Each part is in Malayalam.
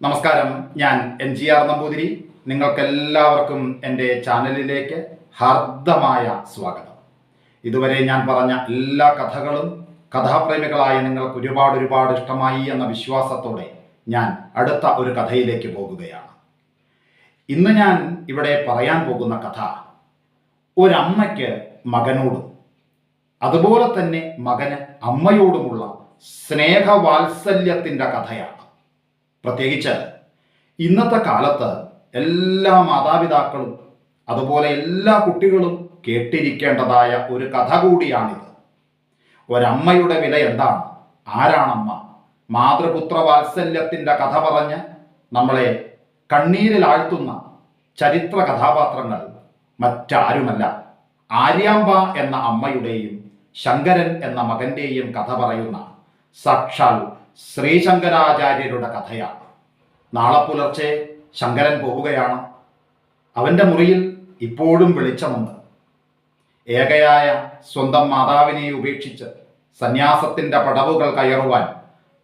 നമസ്കാരം. ഞാൻ എൻ ജി ആർ നമ്പൂതിരി. നിങ്ങൾക്കെല്ലാവർക്കും എന്റെ ചാനലിലേക്ക് ഹാർദമായ സ്വാഗതം. ഇതുവരെ ഞാൻ പറഞ്ഞ എല്ലാ കഥകളും കഥാപ്രേമികളായ നിങ്ങൾക്ക് ഒരുപാട് ഒരുപാട് ഇഷ്ടമായി എന്ന വിശ്വാസത്തോടെ ഞാൻ അടുത്ത ഒരു കഥയിലേക്ക് പോകുകയാണ്. ഇന്ന് ഞാൻ ഇവിടെ പറയാൻ പോകുന്ന കഥ ഒരമ്മയ്ക്ക് മകനോടും അതുപോലെ തന്നെ മകന് അമ്മയോടുമുള്ള സ്നേഹവാത്സല്യത്തിന്റെ കഥയാണ്. പ്രത്യേകിച്ച് ഇന്നത്തെ കാലത്ത് എല്ലാ മാതാപിതാക്കളും അതുപോലെ എല്ലാ കുട്ടികളും കേട്ടിരിക്കേണ്ടതായ ഒരു കഥ കൂടിയാണിത്. ഒരമ്മയുടെ വില എന്താണ്? ആരാണമ്മ? മാതൃപുത്ര വാത്സല്യത്തിന്റെ കഥ പറഞ്ഞ് നമ്മളെ കണ്ണീരിലാഴ്ത്തുന്ന ചരിത്ര കഥാപാത്രങ്ങൾ മറ്റാരുമല്ല. ആര്യാമ്പ എന്ന അമ്മയുടെയും ശങ്കരൻ എന്ന മകന്റെയും കഥ പറയുന്ന സാക്ഷാൽ ശ്രീശങ്കരാചാര്യരുടെ കഥയാണ്. നാളെ പുലർച്ചെ ശങ്കരൻ പോവുകയാണ്. അവന്റെ മുറിയിൽ ഇപ്പോഴും വെളിച്ചമുണ്ട്. ഏകയായ സ്വന്തം മാതാവിനെ ഉപേക്ഷിച്ച് സന്യാസത്തിന്റെ പടവുകൾ കയറുവാൻ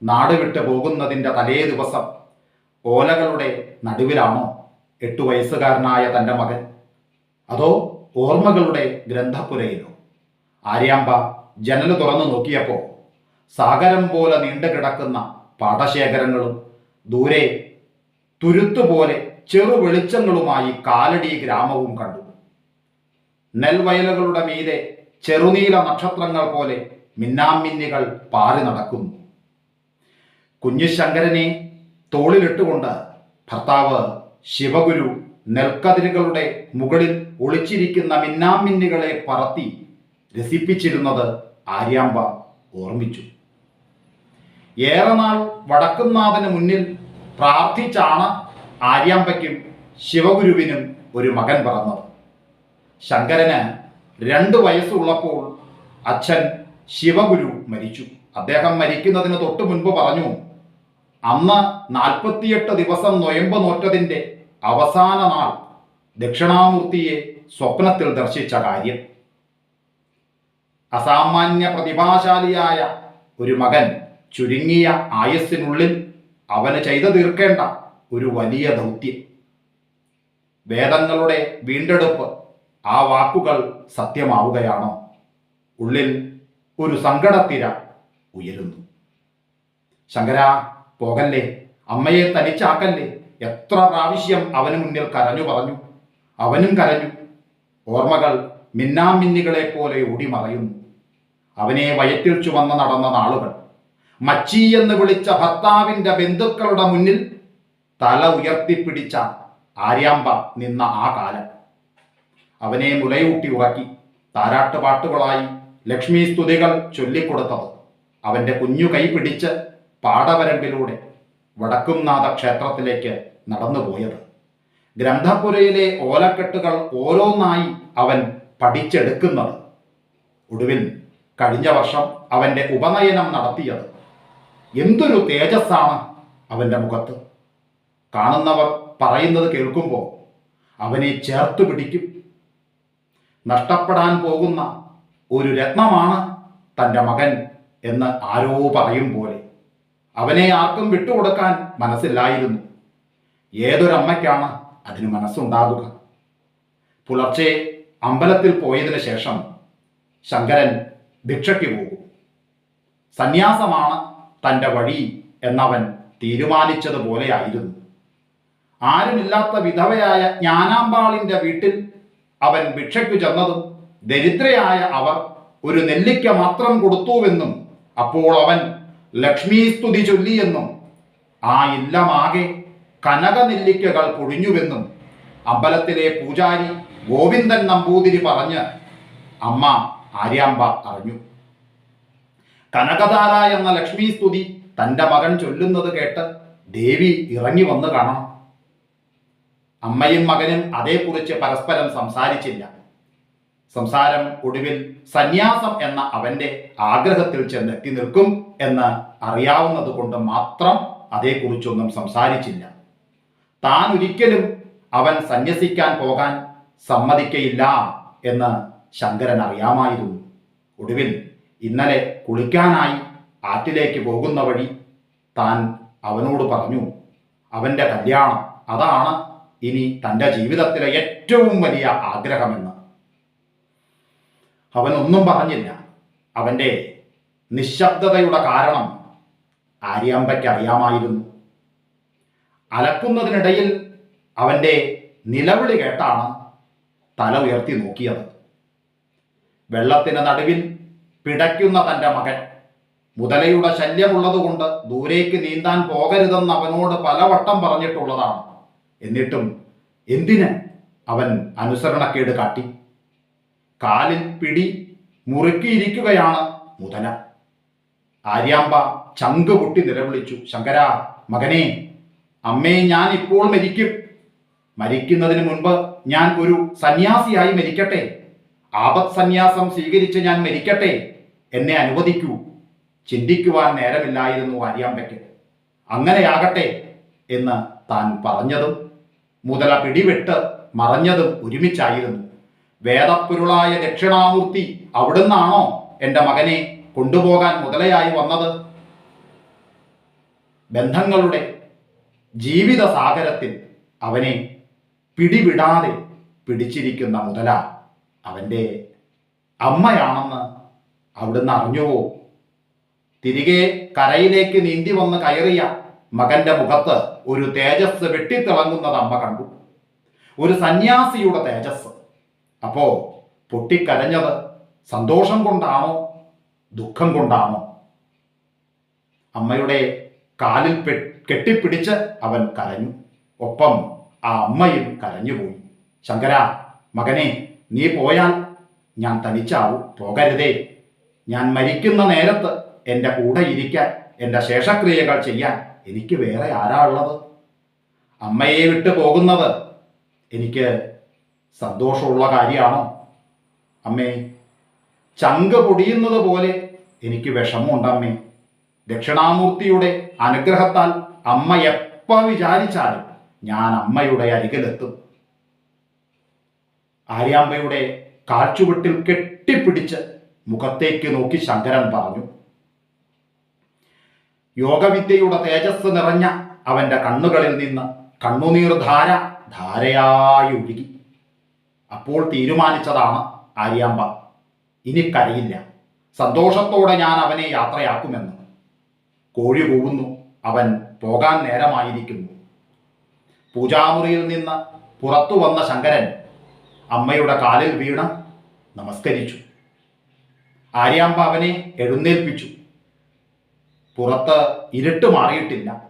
നാടുവിട്ട് പോകുന്നതിന്റെ തലേ ദിവസം ഓലകളുടെ നടുവിലാണോ എട്ടു വയസ്സുകാരനായ തന്റെ മകൻ? അതോ ഓർമ്മകളുടെ ഗ്രന്ഥപ്പുരയിലോ? ആര്യാമ്പ ജനൽ തുറന്നു നോക്കിയപ്പോൾ സാഗരം പോലെ നീണ്ടു കിടക്കുന്ന പാടശേഖരങ്ങളും ദൂരെ തുരുത്തുപോലെ ചെറു വെളിച്ചങ്ങളുമായി കാലടി ഗ്രാമവും കണ്ടു. നെൽവയലുകളുടെ മീതെ ചെറുനീല നക്ഷത്രങ്ങൾ പോലെ മിന്നാമിന്നികൾ പാറി നടക്കുന്നു. കുഞ്ഞു ശങ്കരനെ തോളിലിട്ടുകൊണ്ട് ഭർത്താവ് ശിവഗുരു നെൽക്കതിരുകളുടെ മുകളിൽ ഒളിച്ചിരിക്കുന്ന മിന്നാമിന്നികളെ പറത്തി രസിപ്പിച്ചിരുന്നത് ആര്യാമ്പ ഓർമ്മിച്ചു. ഏറെ നാൾ വടക്കുന്നാഥന് മുന്നിൽ പ്രാർത്ഥിച്ചാണ് ആര്യാമ്പയ്ക്കും ശിവഗുരുവിനും ഒരു മകൻ പറഞ്ഞത് ശങ്കരന് രണ്ട് വയസ്സുള്ളപ്പോൾ അച്ഛൻ ശിവഗുരു മരിച്ചു. അദ്ദേഹം മരിക്കുന്നതിന് തൊട്ടു മുൻപ് പറഞ്ഞു അന്ന് നാൽപ്പത്തിയെട്ട് ദിവസം നൊയമ്പ് നോറ്റതിന്റെ അവസാന നാൾ ദക്ഷിണാമൂർത്തിയെ സ്വപ്നത്തിൽ ദർശിച്ച കാര്യം. അസാമാന്യ പ്രതിഭാശാലിയായ ഒരു മകൻ ചുരുങ്ങിയ ആയസ്സിനുള്ളിൽ അവന് ചെയ്തു തീർക്കേണ്ട ഒരു വലിയ ദൗത്യം. വേദങ്ങളുടെ വീണ്ടെടുപ്പ് ആ വാക്കുകൾ സത്യമാവുകയാണോ. ഉള്ളിൽ ഒരു സങ്കടത്തിര ഉയരുന്നു. ശങ്കര പോകല്ലേ? അമ്മയെ തനിച്ചാക്കല്ലേ? എത്ര പ്രാവശ്യം അവന് മുന്നിൽ കരഞ്ഞു പറഞ്ഞു. അവനും കരഞ്ഞു. ഓർമ്മകൾ മിന്നാമിന്നികളെ പോലെ ഓടിമറയുന്നു. അവനെ വയറ്റിൽ ചുമന്ന് നടന്ന നാളുകൾ. മച്ചി എന്ന് വിളിച്ച ഭർത്താവിന്റെ ബന്ധുക്കളുടെ മുന്നിൽ തല ഉയർത്തിപ്പിടിച്ച ആര്യാമ്പ നിന്ന ആ കാലം. അവനെ മുലയൂട്ടി ഉറക്കി താരാട്ടുപാട്ടുകളായി ലക്ഷ്മി സ്തുതികൾ ചൊല്ലിക്കൊടുത്തത് അവന്റെ കുഞ്ഞു കൈ പിടിച്ച് പാടവരമ്പിലൂടെ വടക്കുംനാഥ ക്ഷേത്രത്തിലേക്ക് നടന്നുപോയത്. ഗ്രന്ഥപുരയിലെ ഓലക്കെട്ടുകൾ ഓരോന്നായി അവൻ പഠിച്ചെടുക്കുന്നത്. ഒടുവിൽ കഴിഞ്ഞ വർഷം അവന്റെ ഉപനയനം നടത്തിയത് എന്തൊരു തേജസ്സാണ് അവന്റെ മുഖത്ത്. കാണുന്നവർ പറയുന്നത് കേൾക്കുമ്പോൾ അവനെ ചേർത്ത് പിടിക്കും. നഷ്ടപ്പെടാൻ പോകുന്ന ഒരു രത്നമാണ് തന്റെ മകൻ എന്ന് ആരോ പറയും പോലെ. അവനെ ആർക്കും വിട്ടുകൊടുക്കാൻ മനസ്സില്ലായിരുന്നു. ഏതൊരമ്മയ്ക്കാണ് അതിന് മനസ്സുണ്ടാകുക? പുലർച്ചെ അമ്പലത്തിൽ പോയതിനു ശേഷം ശങ്കരൻ ഭിക്ഷയ്ക്ക് പോകും. സന്യാസമാണ് തന്റെ വഴി എന്നവൻ തീരുമാനിച്ചതുപോലെയായിരുന്നു ആരുമില്ലാത്ത വിധവയായ ജ്ഞാനാമ്പാളിന്റെ വീട്ടിൽ അവൻ ഭിക്ഷയ്ക്കു ചെന്നതും ദരിദ്രയായ അവർ ഒരു നെല്ലിക്ക മാത്രം കൊടുത്തുവെന്നും അപ്പോൾ അവൻ ലക്ഷ്മീ സ്തുതി ചൊല്ലിയെന്നും ആ ഇല്ലമാകെ കനക നെല്ലിക്കകൾ പൊഴിഞ്ഞുവെന്നും അമ്പലത്തിലെ പൂജാരി ഗോവിന്ദൻ നമ്പൂതിരി പറഞ്ഞ് അമ്മ ആര്യാമ്പ അറിഞ്ഞു. കനകധാര എന്ന ലക്ഷ്മി സ്തുതി തന്റെ മകൻ ചൊല്ലുന്നത് കേട്ട് ദേവി ഇറങ്ങി വന്ന് കാണണം. അമ്മയും മകനും അതേക്കുറിച്ച് പരസ്പരം സംസാരിച്ചില്ല. സംസാരം ഒടുവിൽ സന്യാസം എന്ന അവന്റെ ആഗ്രഹത്തിൽ ചെന്നെത്തി നിൽക്കും എന്ന് അറിയാവുന്നത് കൊണ്ട് മാത്രം അതേക്കുറിച്ചൊന്നും സംസാരിച്ചില്ല. താൻ ഒരിക്കലും അവൻ സന്യസിക്കാൻ പോകാൻ സമ്മതിക്കയില്ല എന്ന് ശങ്കരൻ അറിയാമായിരുന്നു. ഒടുവിൽ ഇന്നലെ കുളിക്കാനായി ആറ്റിലേക്ക് പോകുന്ന വഴി താൻ അവനോട് പറഞ്ഞു അവന്റെ കല്യാണം അതാണ് ഇനി തന്റെ ജീവിതത്തിലെ ഏറ്റവും വലിയ ആഗ്രഹമെന്ന്. അവനൊന്നും പറഞ്ഞില്ല. അവന്റെ നിശബ്ദതയുടെ കാരണം ആര്യാമ്പയ്ക്ക് അറിയാമായിരുന്നു. അലക്കുന്നതിനിടയിൽ അവന്റെ നിലവിളി കേട്ടാണ് തല ഉയർത്തി നോക്കിയത്. വെള്ളത്തിന് നടുവിൽ പിടയ്ക്കുന്ന തന്റെ മകൻ. മുതലയുടെ ശല്യമുള്ളതുകൊണ്ട് ദൂരേക്ക് നീന്താൻ പോകരുതെന്ന് അവനോട് പലവട്ടം പറഞ്ഞിട്ടുള്ളതാണ്. എന്നിട്ടും എന്തിന് അവൻ അനുസരണക്കേട് കാട്ടി? കാലിൽ പിടി മുറുക്കിയിരിക്കുകയാണ് മുതല. ആര്യാമ്പ ചങ്ക് പൊട്ടി നിലവിളിച്ചു. ശങ്കര മകനെ അമ്മേ ഞാൻ ഇപ്പോൾ മരിക്കും. മരിക്കുന്നതിന് മുൻപ് ഞാൻ ഒരു സന്യാസിയായി മരിക്കട്ടെ. ആപത് സന്യാസം സ്വീകരിച്ച് ഞാൻ മരിക്കട്ടെ. എന്നെ അനുവദിക്കൂ. ചിന്തിക്കുവാൻ നേരമില്ലായിരുന്നു ആര്യാമ്പയ്ക്ക് അങ്ങനെയാകട്ടെ എന്ന് താൻ പറഞ്ഞതും മുതല പിടിവിട്ട് മറഞ്ഞതും ഒരുമിച്ചായിരുന്നു. വേദപ്പുരുളായ ദക്ഷിണാമൂർത്തി അവിടുന്നാണോ എന്റെ മകനെ കൊണ്ടുപോകാൻ മുതലയായി വന്നത്? ബന്ധങ്ങളുടെ ജീവിത സാഗരത്തിൽ അവനെ പിടിവിടാതെ പിടിച്ചിരിക്കുന്ന മുതല അവന്റെ അമ്മയാണെന്ന് അവിടുന്ന് അറിഞ്ഞുവോ തിരികെ കരയിലേക്ക് നീന്തി വന്ന് കയറിയ മകന്റെ മുഖത്ത് ഒരു തേജസ് വെട്ടിത്തിളങ്ങുന്നത് അമ്മ കണ്ടു. ഒരു സന്യാസിയുടെ തേജസ് അപ്പോ പൊട്ടിക്കരഞ്ഞത് സന്തോഷം കൊണ്ടാണോ ദുഃഖം കൊണ്ടാണോ? അമ്മയുടെ കാലിൽ കെട്ടിപ്പിടിച്ച് അവൻ കരഞ്ഞു. ഒപ്പം ആ അമ്മയും കരഞ്ഞുപോയി. ശങ്കര മകനെ നീ പോയാൽ ഞാൻ തനിച്ചാവും. പോകരുതേ. ഞാൻ മരിക്കുന്ന നേരത്ത് എന്റെ കൂടെ ഇരിക്കാൻ എന്റെ ശേഷക്രിയകൾ ചെയ്യാൻ എനിക്ക് വേറെ ആരാ ഉള്ളത്? അമ്മയെ വിട്ടു പോകുന്നത് എനിക്ക് സന്തോഷമുള്ള കാര്യമാണോ? അമ്മേ ചങ്ക് പൊടിയുന്നത് പോലെ എനിക്ക് വിഷമമുണ്ട് അമ്മേ. ദക്ഷിണാമൂർത്തിയുടെ അനുഗ്രഹത്താൽ അമ്മ എപ്പ വിചാരിച്ചാലും ഞാൻ അമ്മയുടെ അരികിലെത്തും. ആര്യാമ്പയുടെ കാൽച്ചുവട്ടിൽ കെട്ടിപ്പിടിച്ച് മുഖത്തേക്ക് നോക്കി ശങ്കരൻ പറഞ്ഞു. യോഗവിദ്യയുടെ തേജസ് നിറഞ്ഞ അവന്റെ കണ്ണുകളിൽ നിന്ന് കണ്ണുനീർ ധാര ധാരയായി ഒഴുകി. അപ്പോൾ തീരുമാനിച്ചതാണ് ആര്യാമ്പ ഇനി കരയില്ല സന്തോഷത്തോടെ ഞാൻ അവനെ യാത്രയാക്കുമെന്ന്. കോഴി പോകുന്നു അവൻ പോകാൻ നേരമായിരിക്കുന്നു. പൂജാമുറിയിൽ നിന്ന് പുറത്തു വന്ന ശങ്കരൻ അമ്മയുടെ കാലിൽ വീണ് നമസ്കരിച്ചു. ആര്യാമ്പ അവനെ എഴുന്നേൽപ്പിച്ചു. പുറത്ത് ഇരുട്ട് മാറിയിട്ടില്ല.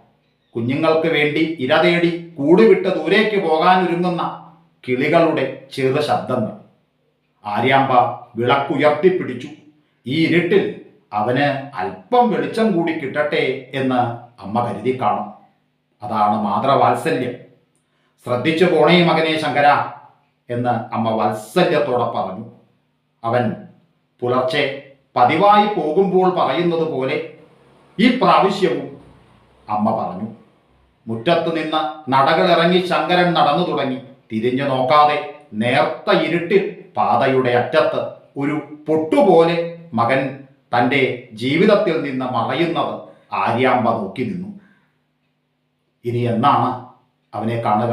കുഞ്ഞുങ്ങൾക്ക് വേണ്ടി ഇര തേടി കൂടുവിട്ട് ദൂരേക്ക് പോകാനൊരുങ്ങുന്ന കിളികളുടെ ചെറു ശബ്ദങ്ങൾ. ആര്യാമ്പ വിളക്കുയർത്തിപ്പിടിച്ചു. ഈ ഇരുട്ടിൽ അവന് അല്പം വെളിച്ചം കൂടി കിട്ടട്ടെ എന്ന് അമ്മ കരുതി കാണും. അതാണ് മാതൃവാത്സല്യം. ശ്രദ്ധിച്ചു പോണേ മകനെ ശങ്കര എന്ന് അമ്മ വാത്സല്യത്തോടെ പറഞ്ഞു. അവൻ പുലർച്ചെ പതിവായി പോകുമ്പോൾ പറയുന്നത് പോലെ ഈ പ്രാവശ്യവും അമ്മ പറഞ്ഞു. മുറ്റത്ത് നിന്ന് നടകളിറങ്ങി ശങ്കരൻ നടന്നു തുടങ്ങി. തിരിഞ്ഞു നോക്കാതെ നേർത്ത ഇരുട്ടിൽ പാതയുടെ അറ്റത്ത് ഒരു പൊട്ടുപോലെ മകൻ തന്റെ ജീവിതത്തിൽ നിന്ന് മറയുന്നത് ആര്യാമ്പ നോക്കി നിന്നു. ഇനി എന്നാണ് അവനെ കാണുക?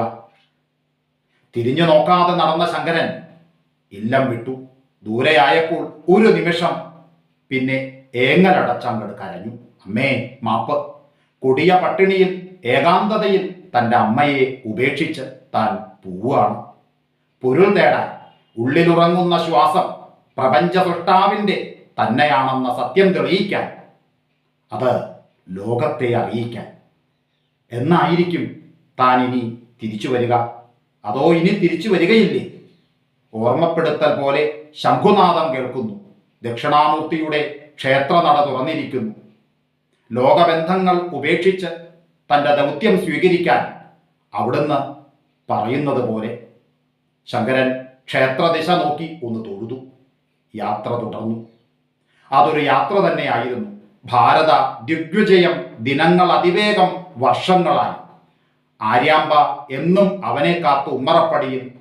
തിരിഞ്ഞു നോക്കാതെ നടന്ന ശങ്കരൻ ഇല്ലം വിട്ടു. ദൂരെയായപ്പോൾ ഒരു നിമിഷം പിന്നെ ഏങ്ങലടച്ചങ്ങട് കരഞ്ഞു. അമ്മേ മാപ്പ്. കൊടിയ പട്ടിണിയിൽ ഏകാന്തതയിൽ തന്റെ അമ്മയെ ഉപേക്ഷിച്ച് താൻ പോവുകയാണ്. പൊരുൾ തേടാൻ ഉള്ളിലുറങ്ങുന്ന ശ്വാസം പ്രപഞ്ച സൃഷ്ടാവിന്റെ തന്നെയാണെന്ന സത്യം തെളിയിക്കാൻ അത് ലോകത്തെ അറിയിക്കാൻ. എന്നായിരിക്കും താൻ ഇനി തിരിച്ചു വരിക. അതോ ഇനി തിരിച്ചു വരികയില്ലേ? ഓർമ്മപ്പെടുത്തൽ പോലെ ശംഖുനാഥം കേൾക്കുന്നു. ദക്ഷിണാമൂർത്തിയുടെ ക്ഷേത്രനട തുറന്നിരിക്കുന്നു. ലോകബന്ധങ്ങൾ ഉപേക്ഷിച്ച് തന്റെ ദൗത്യം സ്വീകരിക്കാൻ അവിടുന്ന് പറയുന്നത് പോലെ ശങ്കരൻ ക്ഷേത്രദിശ നോക്കി ഒന്ന് തൊഴുതു. യാത്ര തുടർന്നു. അതൊരു യാത്ര തന്നെയായിരുന്നു. ഭാരത ദിഗ്വിജയം ദിനങ്ങൾ അതിവേഗം വർഷങ്ങളായി. ആര്യാമ്പ എന്നും അവനെ കാത്ത് ഉമ്മറപ്പടിയിൽ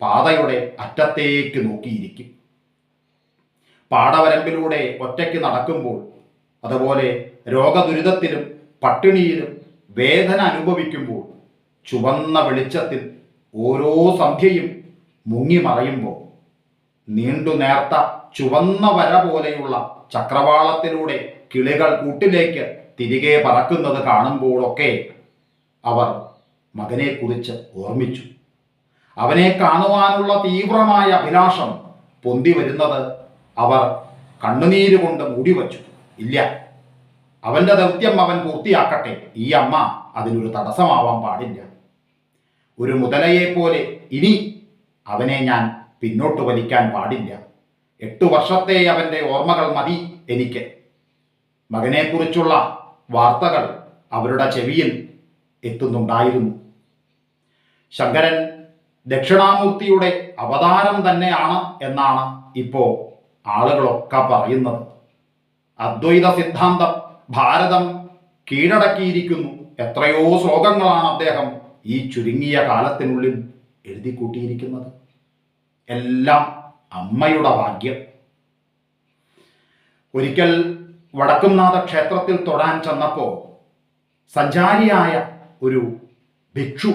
പാതയുടെ അറ്റത്തേക്ക് നോക്കിയിരിക്കും. പാടവരമ്പിലൂടെ ഒറ്റയ്ക്ക് നടക്കുമ്പോൾ അതുപോലെ രോഗദുരിതത്തിലും പട്ടിണിയിലും വേദന അനുഭവിക്കുമ്പോൾ ചുവന്ന വെളിച്ചത്തിൽ ഓരോ സന്ധ്യയും മുങ്ങി മറയുമ്പോൾ നീണ്ടു നേർത്ത ചുവന്ന വര പോലെയുള്ള ചക്രവാളത്തിലൂടെ കിളികൾ കൂട്ടിലേക്ക് തിരികെ പറക്കുന്നത് കാണുമ്പോഴൊക്കെ അവർ മകനെക്കുറിച്ച് ഓർമ്മിച്ചു. അവനെ കാണുവാനുള്ള തീവ്രമായ അഭിലാഷം പൊന്തി വരുന്നത് അവർ കണ്ണുനീര് കൊണ്ട് മൂടിവച്ചു ഇല്ല. അവന്റെ ദൗത്യം അവൻ പൂർത്തിയാക്കട്ടെ. ഈ അമ്മ അതിനൊരു തടസ്സമാവാൻ പാടില്ല. ഒരു മുതലയെ പോലെ ഇനി അവനെ ഞാൻ പിന്നോട്ട് വലിക്കാൻ പാടില്ല. എട്ടു വർഷത്തെ അവന്റെ ഓർമ്മകൾ മതി എനിക്ക്. മകനെക്കുറിച്ചുള്ള വാർത്തകൾ അവരുടെ ചെവിയിൽ എത്തുന്നുണ്ടായിരുന്നു. ശങ്കരൻ ദക്ഷിണാമൂർത്തിയുടെ അവതാരം തന്നെയാണ് എന്നാണ് ഇപ്പോ ആളുകളൊക്കെ പറയുന്നത്. അദ്വൈത സിദ്ധാന്തം ഭാരതം കീഴടക്കിയിരിക്കുന്നു. എത്രയോ ശ്ലോകങ്ങളാണ് അദ്ദേഹം ഈ ചുരുങ്ങിയ കാലത്തിനുള്ളിൽ എഴുതി കൂട്ടിയിരിക്കുന്നത് എല്ലാം അമ്മയുടെ ഭാഗ്യം. ഒരിക്കൽ വടക്കുംനാഥ ക്ഷേത്രത്തിൽ തൊടാൻ ചെന്നപ്പോൾ സഞ്ചാരിയായ ഒരു ഭിക്ഷു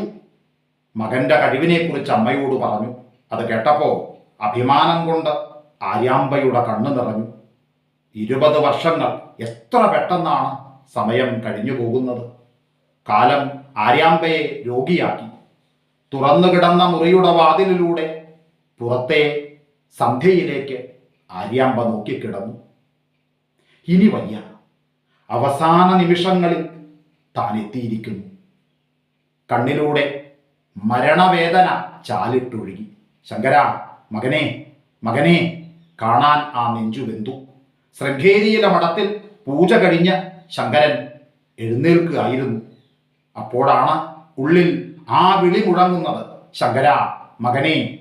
മകന്റെ കഴിവിനെക്കുറിച്ച് അമ്മയോട് പറഞ്ഞു. അത് കേട്ടപ്പോൾ അഭിമാനം കൊണ്ട് ആര്യാമ്പയുടെ കണ്ണു നിറഞ്ഞു. ഇരുപത് വർഷങ്ങൾ എത്ര പെട്ടെന്നാണ് സമയം കഴിഞ്ഞു പോകുന്നത്. കാലം ആര്യാമ്പയെ രോഗിയാക്കി. തുറന്നു കിടന്ന മുറിയുടെ വാതിലിലൂടെ പുറത്തെ സന്ധ്യയിലേക്ക് ആര്യാമ്പ നോക്കിക്കിടന്നു. ഇനി വയ്യ. അവസാന നിമിഷങ്ങളിൽ താൻ എത്തിയിരിക്കുന്നു കണ്ണിലൂടെ മരണവേദന ചാലിട്ടൊഴുകി. ശങ്കര മകനെ മകനെ. കാണാൻ ആ നെഞ്ചു വെന്തു. ശൃംഗേരിയിലെ മഠത്തിൽ പൂജ കഴിഞ്ഞ് ശങ്കരൻ എഴുന്നേൽക്കുകയായിരുന്നു. അപ്പോഴാണ് ഉള്ളിൽ ആ വിളി മുഴങ്ങുന്നത്. ശങ്കര മകനെ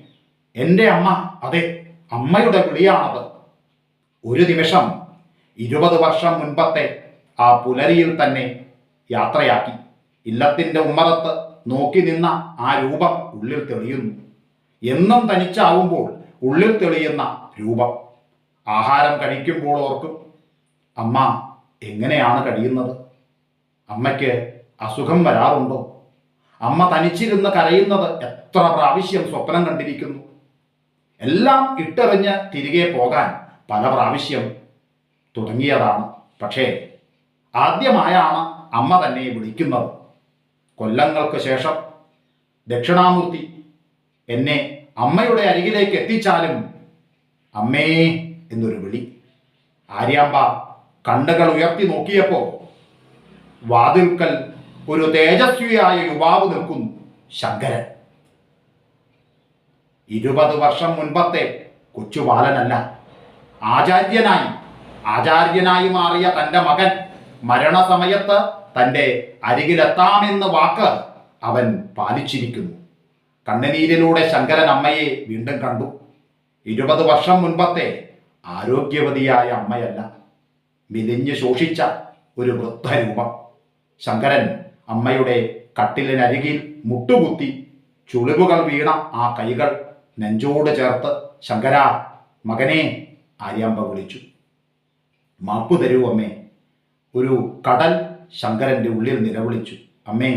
എന്റെ അമ്മ അതെ അമ്മയുടെ വിളിയാണത്. ഒരു നിമിഷം ഇരുപത് വർഷം മുൻപത്തെ ആ പുലരിയിൽ തന്നെ യാത്രയാക്കി. ഇല്ലത്തിന്റെ ഉമ്മറത്ത് നോക്കി നിന്ന ആ രൂപം ഉള്ളിൽ തെളിയുന്നു. എന്നും തനിച്ചാവുമ്പോൾ ഉള്ളിൽ തെളിയുന്ന രൂപം. ആഹാരം കഴിക്കുമ്പോൾ ഓർക്കും അമ്മ എങ്ങനെയാണ് കഴിയുന്നത്? അമ്മയ്ക്ക് അസുഖം വരാറുണ്ടോ? അമ്മ തനിച്ചിരുന്ന് കരയുന്നത് എത്ര പ്രാവശ്യം സ്വപ്നം കണ്ടിരിക്കുന്നു? എല്ലാം ഇട്ടെറിഞ്ഞ് തിരികെ പോകാൻ പല പ്രാവശ്യം തുടങ്ങിയതാണ്. പക്ഷേ ആദ്യമായാണ് അമ്മ തന്നെ വിളിക്കുന്നത്. കൊല്ലങ്ങൾക്ക് ശേഷം ദക്ഷിണാമൂർത്തി എന്നെ അമ്മയുടെ അരികിലേക്ക് എത്തിച്ചാലും അമ്മേ എന്നൊരു വിളി. ആര്യാമ്പ കണ്ണുകൾ ഉയർത്തി നോക്കിയപ്പോ വാതിൽക്കൽ ഒരു തേജസ്വിയായ യുവാവ് നിൽക്കുന്നു ശങ്കരൻ. ഇരുപത് വർഷം മുൻപത്തെ കൊച്ചുബാലനല്ല ആചാര്യനായി ആചാര്യനായി മാറിയ തന്റെ മകൻ മരണസമയത്ത് തന്റെ അരികിലെത്താമെന്ന് വാക്ക് അവൻ പാലിച്ചിരിക്കുന്നു. കണ്ണുനീരിലൂടെ ശങ്കരൻ അമ്മയെ വീണ്ടും കണ്ടു. ഇരുപത് വർഷം മുൻപത്തെ ആരോഗ്യവതിയായ അമ്മയല്ല. മിലിഞ്ഞ് ശോഷിച്ച ഒരു വൃദ്ധരൂപം. ശങ്കരൻ അമ്മയുടെ കട്ടിലിനരികിൽ മുട്ടുകുത്തി ചുളിവുകൾ വീണ ആ കൈകൾ നെഞ്ചോട് ചേർത്ത് ശങ്കര മകനെ ആര്യാമ്പ വിളിച്ചു. മാപ്പ് തരൂ അമ്മേ ഒരു കടൽ ശങ്കരന്റെ ഉള്ളിൽ നിലവിളിച്ചു. അമ്മേ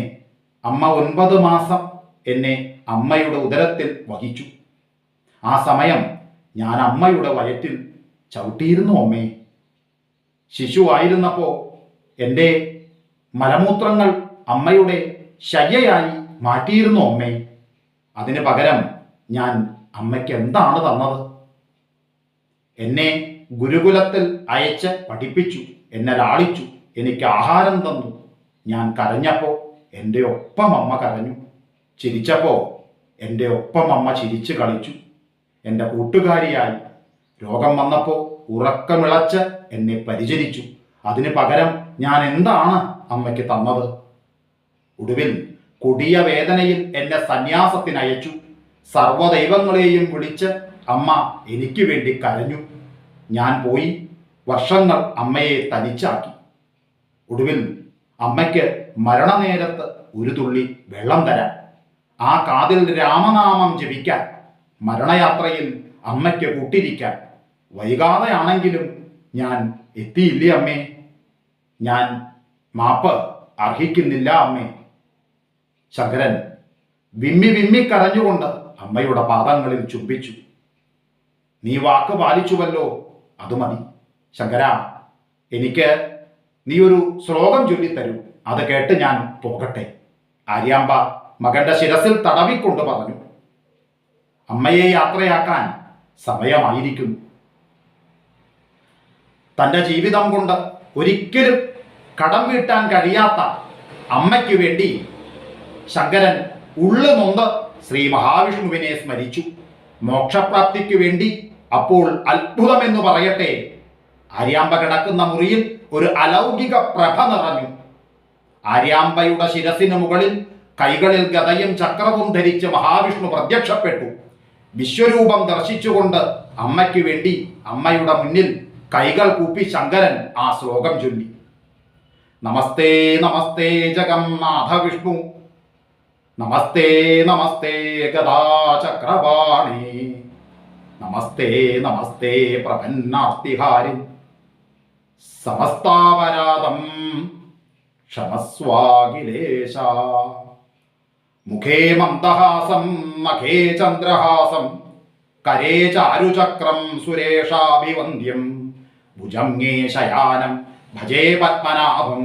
അമ്മ ഒൻപത് മാസം എന്നെ അമ്മയുടെ ഉദരത്തിൽ വഹിച്ചു. ആ സമയം ഞാൻ അമ്മയുടെ വയറ്റിൽ ചവിട്ടിയിരുന്നു അമ്മേ. ശിശുവായിരുന്നപ്പോൾ എന്റെ മലമൂത്രങ്ങൾ അമ്മയുടെ ശയ്യയായി മാറ്റിയിരുന്നു അമ്മേ. അതിന് പകരം ഞാൻ അമ്മയ്ക്ക് എന്താണ് തന്നത്? എന്നെ ഗുരുകുലത്തിൽ അയച്ച് പഠിപ്പിച്ചു എന്നെ ലാളിച്ചു എനിക്ക് ആഹാരം തന്നു. ഞാൻ കരഞ്ഞപ്പോൾ എന്റെ ഒപ്പം അമ്മ കരഞ്ഞു. ചിരിച്ചപ്പോൾ എന്റെ ഒപ്പം അമ്മ ചിരിച്ചു കളിച്ചു. എന്റെ കൂട്ടുകാരിയായി രോഗം വന്നപ്പോൾ ഉറക്കമിളച്ച് എന്നെ പരിചരിച്ചു. അതിന് പകരം ഞാൻ എന്താണ് അമ്മയ്ക്ക് തന്നത്? ഒടുവിൽ കൊടിയ വേദനയിൽ എന്നെ സന്യാസത്തിനയച്ചു സർവദൈവങ്ങളെയും വിളിച്ച് അമ്മ എനിക്ക് വേണ്ടി കരഞ്ഞു. ഞാൻ പോയി വർഷങ്ങൾ അമ്മയെ തനിച്ചാക്കി. ഒടുവിൽ അമ്മയ്ക്ക് മരണനേരത്ത് ഒരു തുള്ളി വെള്ളം തരാൻ ആ കാതിൽ രാമനാമം ജപിക്കാൻ മരണയാത്രയിൽ അമ്മയ്ക്ക് കൂട്ടിരിക്കാൻ. വൈകാതെയാണെങ്കിലും ഞാൻ എത്തിയില്ലേ അമ്മേ? ഞാൻ മാപ്പ് അർഹിക്കുന്നില്ല അമ്മേ. ശങ്കരൻ വിമ്മി വിമ്മി കരഞ്ഞുകൊണ്ട് അമ്മയുടെ പാദങ്ങളിൽ ചുംബിച്ചു. നീ വാക്ക് പാലിച്ചുവല്ലോ അത് മതി. ശങ്കര എനിക്ക് നീ ഒരു ശ്ലോകം ചൊല്ലിത്തരൂ. അത് കേട്ട് ഞാൻ പോകട്ടെ. ആര്യാമ്പ മകന്റെ ശിരസിൽ തടവിക്കൊണ്ട് പറഞ്ഞു. അമ്മയെ യാത്രയാക്കാൻ സമയമായിരിക്കുന്നു. തന്റെ ജീവിതം കൊണ്ട് ഒരിക്കലും കടം വീട്ടാൻ കഴിയാത്ത അമ്മയ്ക്ക് വേണ്ടി ശങ്കരൻ ഉള്ളു നൊന്ത് ശ്രീ മഹാവിഷ്ണുവിനെ സ്മരിച്ചു. മോക്ഷപ്രാപ്തിക്ക് വേണ്ടി അപ്പോൾ അത്ഭുതമെന്ന് പറയട്ടെ ആര്യാമ്പ കിടക്കുന്ന മുറിയിൽ ഒരു അലൗകിക പ്രഭ നിറഞ്ഞു. ആര്യാമ്പയുടെ ശിരസിന് മുകളിൽ കൈകളിൽ ഗതയും ചക്രവും ധരിച്ച് മഹാവിഷ്ണു പ്രത്യക്ഷപ്പെട്ടു. വിശ്വരൂപം ദർശിച്ചുകൊണ്ട് അമ്മയ്ക്ക് വേണ്ടി അമ്മയുടെ മുന്നിൽ കൈകൾ കൂപ്പി ശങ്കരൻ ആ ശ്ലോകം ചൊല്ലി. നമസ്തേ നമസ്തേ ജഗന്നാഥ വിഷ്ണു. നമസ്തേ നമസ്തേ ഗതാചക്രവാണി നമസ്തേ നമസ്തേ പ്രപന്നാർത്തിഹാരി. സമസ്താപരാധം ക്ഷമസ്വാഖിലേശ. മുഖേ മന്ദഹാസം നഖേ ചന്ദ്രഹാസം. കരേ ചാരുചക്രം സുരേഷാഭിവന്ദ്യം. ഭുജങ്ങേ ശയാനം ഭജേ പത്മനാഭം.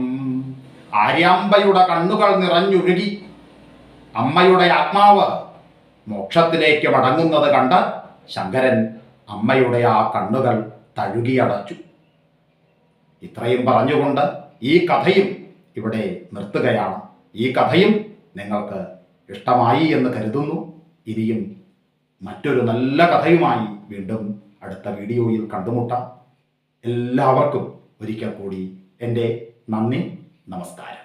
ആര്യാമ്പയുടെ കണ്ണുകൾ നിറഞ്ഞൊഴുകി അമ്മയുടെ ആത്മാവ് മോക്ഷത്തിലേക്ക് മടങ്ങുന്നത് കണ്ട് ശങ്കരൻ അമ്മയുടെ ആ കണ്ണുകൾ തഴുകിയടച്ചു ഇത്രയും പറഞ്ഞുകൊണ്ട് ഈ കഥയും ഇവിടെ നിർത്തുകയാണ്. ഈ കഥയും നിങ്ങൾക്ക് ഇഷ്ടമായി എന്ന് കരുതുന്നു. ഇനിയും മറ്റൊരു നല്ല കഥയുമായി വീണ്ടും അടുത്ത വീഡിയോയിൽ കണ്ടുമുട്ടാം. എല്ലാവർക്കും ഒരിക്കൽ കൂടി എന്റെ നന്ദി നമസ്കാരം.